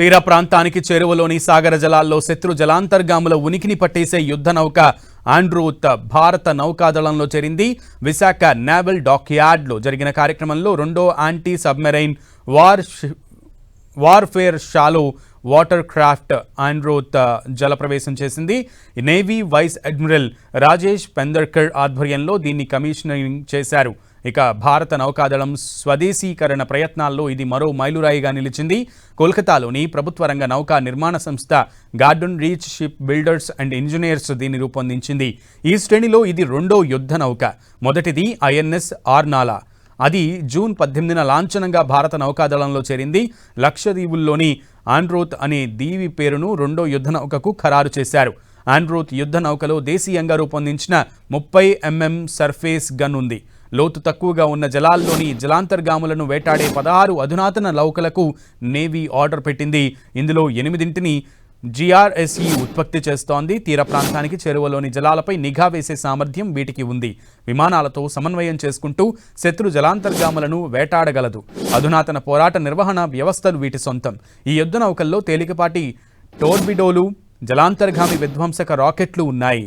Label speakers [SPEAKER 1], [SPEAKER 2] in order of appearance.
[SPEAKER 1] తీర ప్రాంతానికి చేరువలోని సాగర జలాల్లో శత్రు జలాంతర్గాముల ఉనికిని పట్టేసే యుద్ధ నౌక ఆండ్రూత్ భారత నౌకాదళంలో చేరింది. విశాఖ నేవల్ డాక్యార్డ్లో జరిగిన కార్యక్రమంలో రెండో anti submarine war warfare shallow water craft Androth జలప్రవేశం చేసింది. Navy vice admiral Rajesh Pendharkar ఆధ్వర్యంలో దీన్ని కమిషనరింగ్ చేశారు. ఇక భారత నౌకాదళం స్వదేశీకరణ ప్రయత్నాల్లో ఇది మరో మైలురాయిగా నిలిచింది. కోల్కతాలోని ప్రభుత్వ రంగ నౌకా నిర్మాణ సంస్థ Garden Reach Ship Builders and Engineers దీన్ని రూపొందించింది. ఈ శ్రేణిలో ఇది రెండో యుద్ధ నౌక మొదటిది ఐఎన్ఎస్ ఆర్నాలా. అది జూన్ పద్దెనిమిదిన లాంఛనంగా భారత నౌకాదళంలో చేరింది. లక్షద్వీపుల్లోని ఆండ్రోత్ అనే దీవి పేరును రెండో యుద్ధ నౌకకు ఖరారు చేశారు. ఆండ్రూత్ యుద్ధ నౌకలో దేశీయంగా రూపొందించిన ముప్పై ఎంఎం సర్ఫేస్ గన్ ఉంది. లోతు తక్కువగా ఉన్న జలాల్లోని జలాంతర్గాములను వేటాడే పదహారు అధునాతన నౌకలకు నేవీ ఆర్డర్ పెట్టింది. ఇందులో ఎనిమిదింటిని జిఆర్ఎస్ఈ ఉత్పత్తి చేస్తోంది. తీర ప్రాంతానికి చేరువలోని జలాలపై నిఘా వేసే సామర్థ్యం వీటికి ఉంది. విమానాలతో సమన్వయం చేసుకుంటూ శత్రు జలాంతర్గాములను వేటాడగలదు. అధునాతన పోరాట నిర్వహణ వ్యవస్థలు వీటి సొంతం. ఈ యుద్ధ నౌకల్లో తేలికపాటి టోర్బిడోలు జలాంతర్గామి విధ్వంసక రాకెట్లు ఉన్నాయి